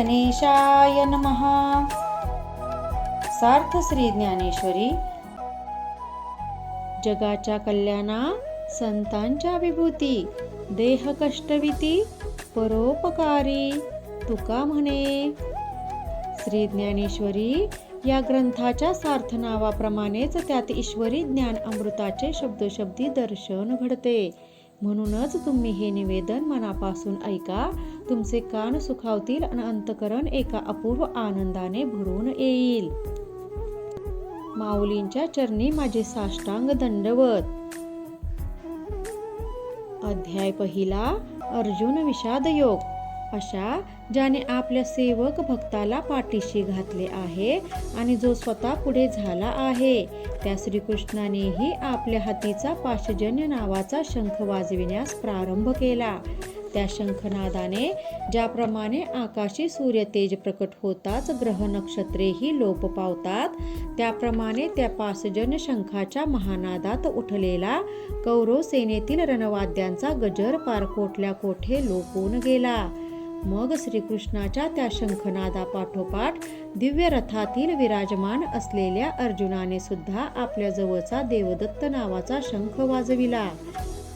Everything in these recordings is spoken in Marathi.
गणेशाय महा सार्थ श्री ज्ञानेश्वरी. जगाच्या कल्याणा संतांच्या विभूती देह कष्टविती परोपकारी तुका म्हणे. श्री ज्ञानेश्वरी या ग्रंथाच्या सार्थ नावाप्रमाणेच त्यात ईश्वरी ज्ञान अमृताचे शब्दशब्दी दर्शन घडते. म्हणूनच तुम्ही हे निवेदन मनापासून ऐका. तुमचे कान सुखावतील आणि अंतकरण एका अपूर्व आनंदाने भरून येईल. माऊलींच्या चरणी माझे साष्टांग दंडवत. अध्याय पहिला अर्जुन विषाद योग अशा ज्याने आपल्या सेवक भक्ताला पाठीशी घातले आहे आणि जो स्वतः पुढे झाला आहे. त्या श्रीकृष्णानेही आपल्या हातीचा पाशजन्य नावाचा शंख वाजविण्यास प्रारंभ केला. त्या शंखनादाने ज्याप्रमाणे आकाशी सूर्य तेज प्रकट होताच ग्रह नक्षत्रेही लोप पावतात त्याप्रमाणे त्या पासजन शंखाच्या महानादात उठलेला कौरव सेनेतील रणवाद्यांचा गजर पारकोटल्या कोठे लोपून गेला. मग श्रीकृष्णाच्या त्या शंखनादा पाठोपाठ दिव्य रथातील विराजमान असलेल्या अर्जुनाने सुद्धा आपल्या जवळचा देवदत्त नावाचा शंख वाजविला.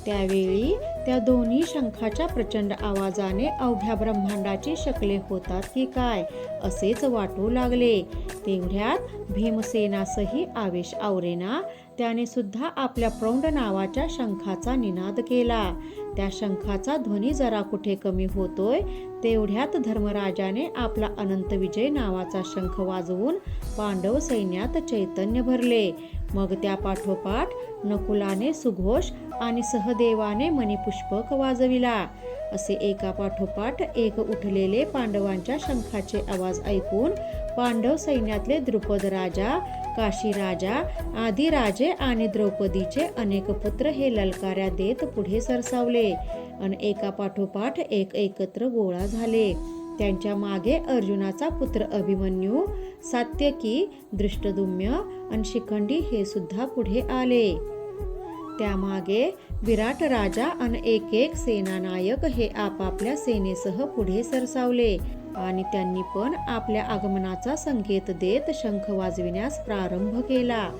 त्यावेळी त्या दोन्ही शंखाच्या प्रचंड आवाजाने अवघ्या ब्रह्मांडाची शकले होतात की काय असेच वाटू लागले. तेवढ्यात भीमसेनासही आवेश आवरेना त्याने सुद्धा आपल्या प्रौंड नावाच्या शंखाचा निनाद केला. त्या शंखाचा ध्वनी जरा कुठे कमी होतोय तेवढ्यात धर्मराजाने आपला अनंत विजय नावाचा शंख वाजवून पांडव सैन्यात चैतन्य भरले. मग त्या पाठोपाठ नकुलाने सुघोष आणि सहदेवाने मणिपुष्पक वाजविला. असे एका पाठोपाठ एक उठलेले पांडवांच्या शंखाचे आवाज ऐकून पांडव सैन्यातले द्रुपद राजा काशी राजा आदी राजे आणि द्रौपदीचे अनेक पुत्र हे ललकाऱ्या देत पुढे सरसावले. आणि एका पाठोपाठ एक एकत्र गोळा झाले. त्यांच्या मागे अर्जुनाचा पुत्र अभिमन्यू सात्यकी दृष्टदुम्य आणि शिखंडी हे सुद्धा पुढे आले. त्यामागे विराट राजा आणि एक एक सेनानायक हे आपापल्या सेनेसह पुढे सरसावले आणि त्यांनी पण आपल्या आगमनाचा संकेत देत शंख वाजविण्यास प्रारंभ केला.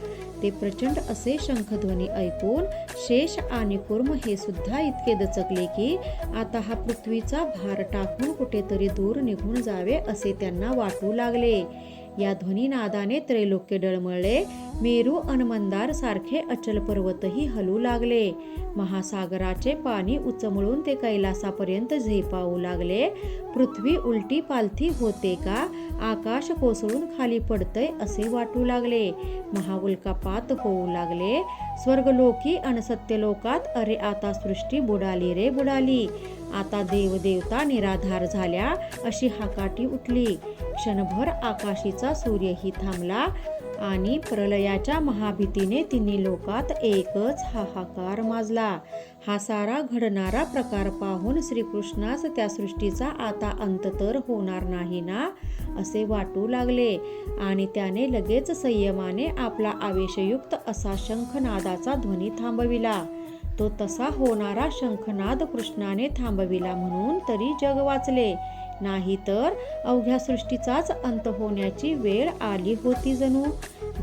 ते प्रचंड असे शंखध्वनी ऐकून शेष आणि कुर्म हे सुद्धा इतके दचकले की आता हा पृथ्वीचा भार टाकून कुठेतरी दूर निघून जावे असे त्यांना वाटू लागले. या ध्वनीनादाने त्रैलोक्य डळमळले. मेरू अनमंदार सारखे अचल पर्वतही हलू लागले. महासागराचे पाणी उचमळून ते कैलासापर्यंत झेपावू लागले. पृथ्वी उलटी पालथी होते का? आकाश कोसळून खाली पडतय असे वाटू लागले. महाउल्कापात होऊ लागले. स्वर्गलोकी आणि सत्यलोकात अरे आता सृष्टी बुडाली रे बुडाली. आता देवदेवता निराधार झाल्या अशी हाकाटी उठली. क्षणभर आकाशीचा सूर्यही थांबला. आणि प्रलयाच्या महाभीतीने तिन्ही लोकात एकच हाहाकार माजला. हा सारा घडणारा प्रकार पाहून श्रीकृष्णास त्या सृष्टीचा आता अंत तर होणार नाही ना असे वाटू लागले. आणि त्याने लगेच संयमाने आपला आवेशयुक्त असा शंखनादाचा ध्वनी थांबविला. तो तसा होणारा शंखनाद कृष्णाने थांबविला म्हणून तरी जग वाचले. नाहीतर अवघ्या सृष्टीचाच अंत होण्याची वेळ आली होती जणू.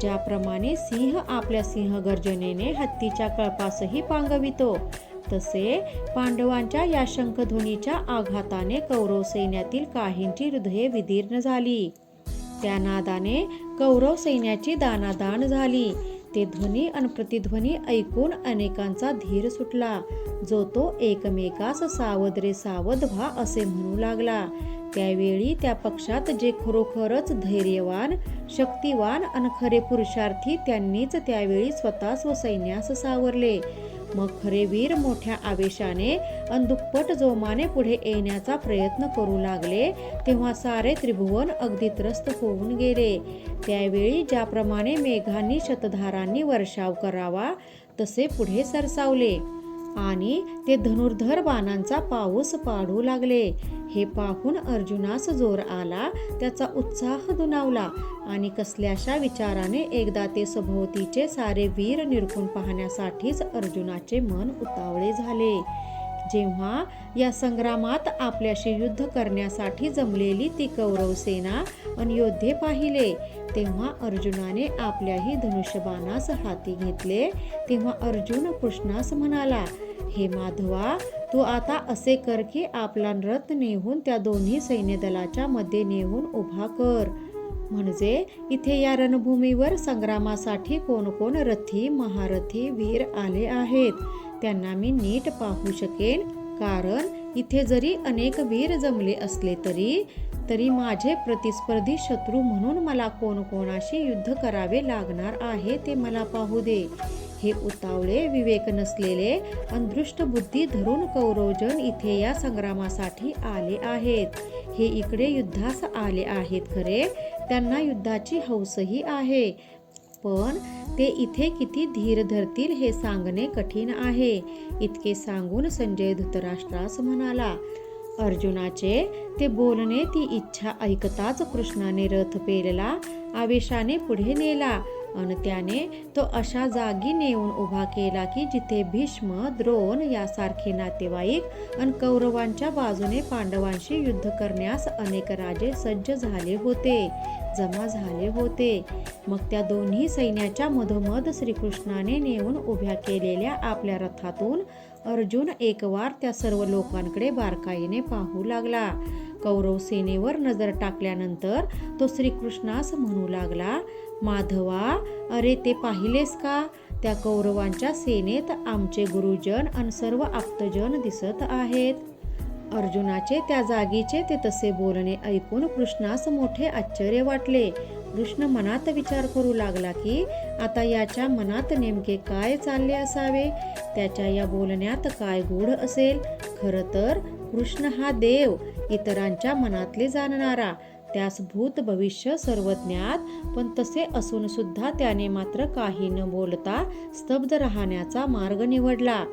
ज्याप्रमाणे सिंह आपल्या सिंह गर्जनेने हत्तीच्या कळपासही पांगवितो तसे पांडवांच्या या शंखध्वनीच्या आघाताने कौरव सैन्यातील काहींची हृदये विदीर्ण झाली. त्या नादाने कौरव सैन्याची दानादान झाली. ते ध्वनी आणि प्रतिध्वनी ऐकून अनेकांचा धीर सुटला. जो तो एकमेकास सावध रे सावध व्हा असे म्हणू लागला. त्यावेळी त्या पक्षात जे खरोखरच धैर्यवान शक्तिवान आणि खरे पुरुषार्थी त्यांनीच त्यावेळी स्वतः व सैन्यास सावरले. मग खरे वीर मोठ्या आवेशाने अन दुप्पट जोमाने पुढे येण्याचा प्रयत्न करू लागले तेव्हा सारे त्रिभुवन अगदी त्रस्त होऊन गेले. त्यावेळी ज्याप्रमाणे मेघांनी शतधारांनी वर्षाव करावा तसे पुढे सरसावले. आणि ते धनुर्धर बाणांचा पाऊस पाडू लागले. हे पाहून अर्जुनास जोर आला त्याचा उत्साह दुनावला आणि कसल्याशा विचाराने एकदा ते सभोवतीचे सारे वीर निरखून पाहण्यासाठीच अर्जुनाचे मन उतावळे झाले. जेव्हा या संग्रामात आपल्याशी युद्ध करण्यासाठी जमलेली ती कौरव सेना आणि योद्धे पाहिले तेव्हा अर्जुनाने आपल्याही धनुष्यबाणास हाती घेतले. तेव्हा अर्जुन कृष्णास म्हणाला हे माधवा तू आता असे कर की आपला रथ नेहून त्या दोन्ही सैन्यदलाच्या मध्ये नेहून उभा कर. म्हणजे इथे या रणभूमीवर संग्रामासाठी कोण कोण रथी महारथी वीर आले आहेत. त्यांना मी नीट पाहू शकेन. कारण इथे जरी अनेक वीर जमले असले तरी तरी माझे प्रतिस्पर्धी शत्रू म्हणून मला कोण कोणाशी युद्ध करावे लागणार आहे ते मला पाहू दे. हे उतावळे विवेक नसलेले अंदृष्ट बुद्धी धरून कौरवजन इथे या संग्रामासाठी आले आहेत. हे इकडे युद्धास आले आहेत खरे त्यांना युद्धाची हौसही आहे. पण ते इथे किती धीर धरतील हे सांगणे कठीण आहे. इतके सांगून संजय धृतराष्ट्रास म्हणाला अर्जुनाचे ते बोलणे ती इच्छा ऐकताच कृष्णाने रथ पेरला आवेशाने पुढे नेला. आणि त्याने तो अशा जागी नेऊन उभा केला की जिथे भीष्म द्रोण यासारखे नातेवाईक आणि कौरवांच्या बाजूने पांडवांशी युद्ध करण्यास अनेक राजे सज्ज झाले होते जमा झाले होते. मग त्या दोन्ही सैन्याच्या मधोमध श्रीकृष्णाने नेऊन उभ्या केलेल्या आपल्या रथातून अर्जुन एकवार त्या सर्व लोकांकडे बारकाईने पाहू लागला. कौरव सेनेवर नजर टाकल्यानंतर तो श्रीकृष्णास म्हणू लागला माधवा अरे ते पाहिलेस का? त्या कौरवांच्या सेनेत आमचे गुरुजन आणि सर्व आप्तजन दिसत आहेत. अर्जुनाचे त्या जागीचे ते तसे बोलणे ऐकून कृष्णास मोठे आश्चर्य वाटले. कृष्ण मनात विचार करू लागला की आता याच्या मनात नेमके काय चालले असावे? त्याच्या या बोलण्यात काय गूढ असेल? खरं तर कृष्ण हा देव इतरांच्या मनातले जाणणारा. त्यास भूत भविष्य सर्व ज्ञात पण तसे असून सुद्धा त्याने मात्र काही न बोलता स्तब्ध राहण्याचा मार्ग निवडला.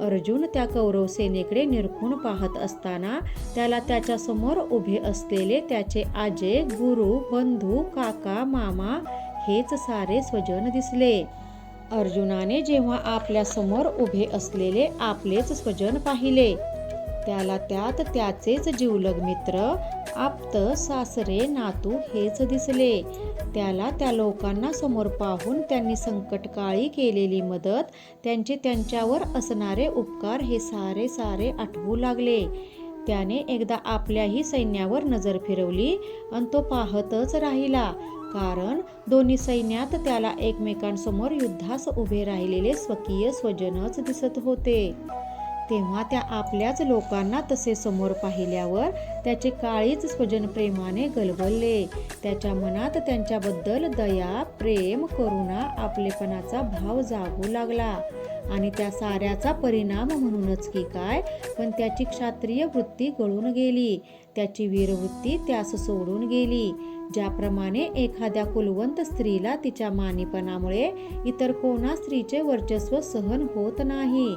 अर्जुन त्या कौरव सेनेकडे निरखून पाहत असताना त्याला त्याच्यासमोर उभे असलेले त्याचे आजे गुरु बंधू काका मामा हेच सारे स्वजन दिसले. अर्जुनाने जेव्हा आपल्यासमोर उभे असलेले आपलेच स्वजन पाहिले त्याला त्यात त्याचेच जीवलग मित्र आप्त सासरे नातू हेच दिसले. त्याला त्या लोकांना समोर पाहून त्यांनी संकटकाळी केलेली मदत त्यांचे त्यांच्यावर असणारे उपकार हे सारे सारे आठवू लागले. त्याने एकदा आपल्याही सैन्यावर नजर फिरवली आणि तो पाहतच राहिला. कारण दोन्ही सैन्यात त्याला एकमेकांसमोर युद्धास उभे राहिलेले स्वकीय स्वजनच दिसत होते. तेव्हा त्या आपल्याच लोकांना तसे समोर पाहिल्यावर त्याचे काळीच स्वजन प्रेमाने गलबलले त्याच्या मनात त्यांच्याबद्दल दया प्रेम करुणा आपलेपणाचा भाव जागू लागला. आणि त्या साऱ्याचा परिणाम म्हणूनच की काय पण त्याची क्षात्रिय वृत्ती गळून गेली. त्याची वीरवृत्ती त्यास सोडून गेली. ज्याप्रमाणे एखाद्या कुलवंत स्त्रीला तिच्या मानीपणामुळे इतर कोणा स्त्रीचे वर्चस्व सहन होत नाही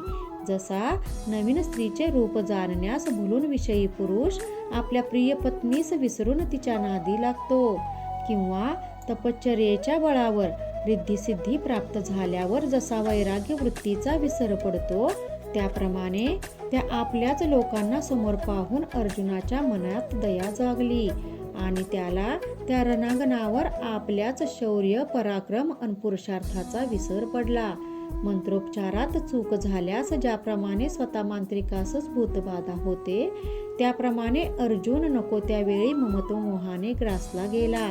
जसा नवीन स्त्रीचे रूप जाणण्यास भुलून विषयी पुरुष आपल्या प्रिय पत्नीस विसरून तिच्या नादी लागतो. किंवा तपश्चर्येच्या बळावर रिद्धिसिद्धी प्राप्त झाल्यावर जसा वैराग्य वृत्तीचा विसर पडतो त्याप्रमाणे त्या आपल्याच लोकांना समोर पाहून अर्जुनाच्या मनात दया जागली आणि त्याला त्या रणांगणावर आपल्याच शौर्य पराक्रम अन पुरुषार्थाचा विसर पडला. मंत्रोपचारात चूक झाल्यास ज्याप्रमाणे स्वतः मांत्रिकासच भूतबाधा होते त्याप्रमाणे अर्जुन नको त्यावेळी ममतो मोहाने ग्रासला गेला.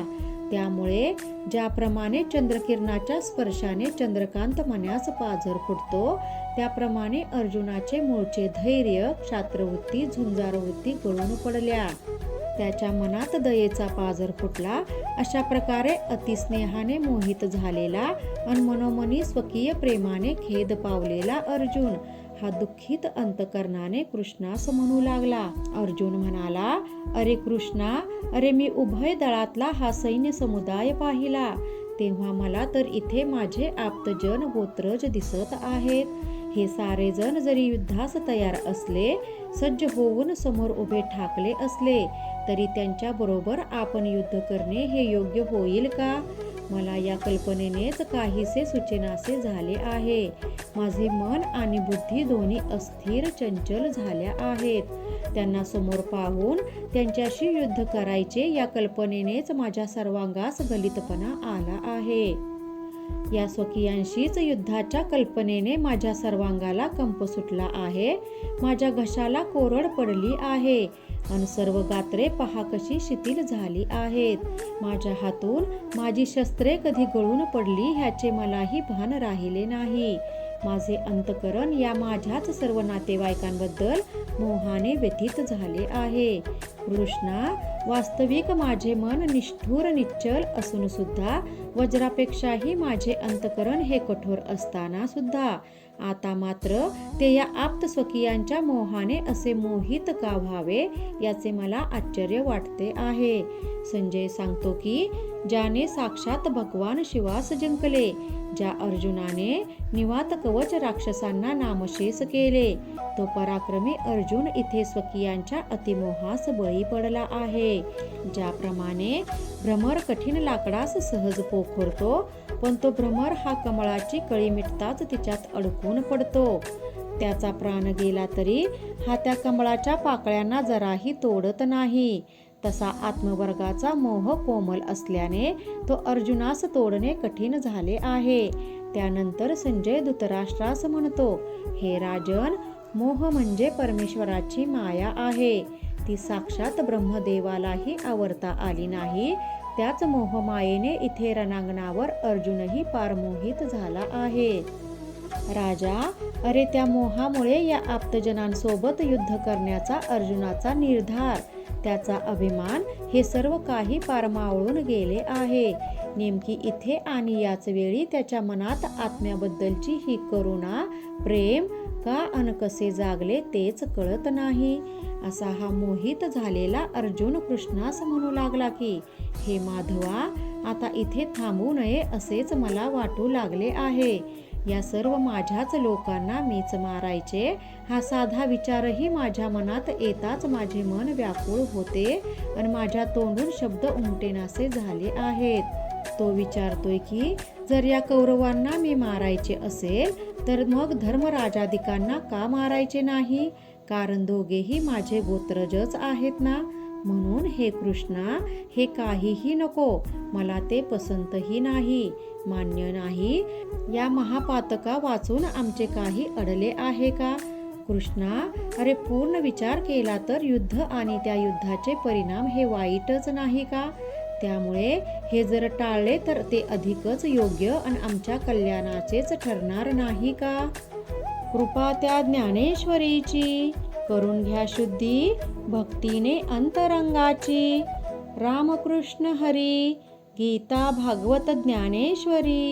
त्यामुळे ज्याप्रमाणे चंद्रकिरणाच्या स्पर्शाने चंद्रकांत मनास पाझर फुटतो त्याप्रमाणे अर्जुनाचे मूळचे धैर्य क्षात्रवृत्ती झुंजारवृत्ती गळून पडल्या. त्याच्या मनात दयेचा पाजर फुटला. अशा प्रकारे अतिस्नेहाने मोहित झालेला आणि मनोमनी स्वकीय प्रेमाने खेद पावलेला अर्जुन हा दुःखित अंतकरणाने कृष्णास म्हणू लागला. अर्जुन म्हणाला अरे कृष्णा अरे मी उभय दळातला हा सैन्य समुदाय पाहिला. तेव्हा मला तर इथे माझे आप्तजन गोत्रज दिसत आहेत. हे सारे जण जरी युद्धास तयार असले सज्ज होऊन समोर उभे ठाकले असले तरी त्यांच्या बरोबर आपण युद्ध करणे हे योग्य होईल का? मला या कल्पनेनेच काहीसे सूचनासे झाले आहे. माझे मन आणि बुद्धी दोन्ही अस्थिर चंचल झाल्या आहेत. त्यांना समोर पाहून त्यांच्याशी युद्ध करायचे या कल्पनेनेच माझ्या सर्वांगास गलितपणा आला आहे. या स्वकीयांशीच युद्धाच्या कल्पनेने माझ्या सर्वांगाला कंप सुटला आहे. माझ्या घशाला कोरड पडली आहे. आणि सर्व गात्रे पहा कशी शिथिल झाली आहेत. माझ्या हातून माझी शस्त्रे कधी गळून पडली ह्याचे मलाही भान राहिले नाही. माझे अंतकरण या माझ्याच सर्व नातेवाईकांबद्दल मोहाने व्यथित झाले आहे. कृष्णा वास्तविक माझे मन निष्ठुर निश्चल असून सुद्धा वज्रापेक्षाही माझे अंतकरण हे कठोर असताना सुद्धा. आता मात्र ते या आप्त स्वकीयांच्या मोहाने असे मोहित का व्हावे याचे मला आश्चर्य वाटते आहे. संजय सांगतो की ज्याने साक्षात भगवान शिवास जिंकले ज्या अर्जुनाने निवात कवच राक्षसांना नामशेष केले तो पराक्रमी अर्जुन इथे स्वकीयांच्या अतिमोहास बळी पडला आहे. ज्याप्रमाणे भ्रमर कठीण लाकडास सहज पोखरतो पण तो भ्रमर हा कमळाची कळी मिटताच तिच्यात अडकून पडतो. त्याचा प्राण गेला तरी हा त्या कमळाच्या पाकळ्यांना जराही तोडत नाही. तसा आत्मवर्गाचा मोह कोमल असल्याने तो अर्जुनास तोडणे कठीण झाले आहे. त्यानंतर संजय धृतराष्ट्रास म्हणतो हे राजन मोह म्हणजे परमेश्वराची माया आहे. ती साक्षात ब्रह्मदेवालाही आवरता आली नाही. त्याच मोहमायेने इथे रणांगणावर अर्जुनही पारमोहित झाला आहे. राजा अरे त्या मोहामुळे या आप्तजनांसोबत युद्ध करण्याचा अर्जुनाचा निर्धार त्याचा अभिमान हे सर्व काही पारमावळून गेले आहे. नेमकी इथे आणि याच वेळी त्याच्या मनात आत्म्याबद्दलची ही करुणा प्रेम का अन कसे जागले तेच कळत नाही. असा हा मोहित झालेला अर्जुन कृष्णास म्हणू लागला की हे माधवा आता इथे थांबू नये असेच मला वाटू लागले आहे. या सर्व माझ्याच लोकांना मीच मारायचे. हा साधा विचारही माझ्या मनात येताच माझे मन व्याकुळ होते आणि माझ्या तोंडून शब्द उमटेनासे झाले आहेत. तो विचारतोय की जर या कौरवांना मी मारायचे असेल तर मग धर्मराजाधिकांना का मारायचे नाही? कारण दोघेही माझे गोत्रजच आहेत ना? म्हणून हे कृष्णा हे काहीही नको मला ते पसंतही नाही. मान्य नाही. या महापातका वाचून आमचे काही अडले आहे का? कृष्णा अरे पूर्ण विचार केला तर युद्ध आणि त्या युद्धाचे परिणाम हे वाईटच नाही का? त्यामुळे हे जर टाळले तर ते अधिकच योग्य आणि आमच्या कल्याणाचेच ठरणार नाही का? कृपा त्या ज्ञानेश्वरीची. करून घ्या शुद्धी भक्तीने अंतरंगाची. रामकृष्ण हरी. गीता भागवत ज्ञानेश्वरी.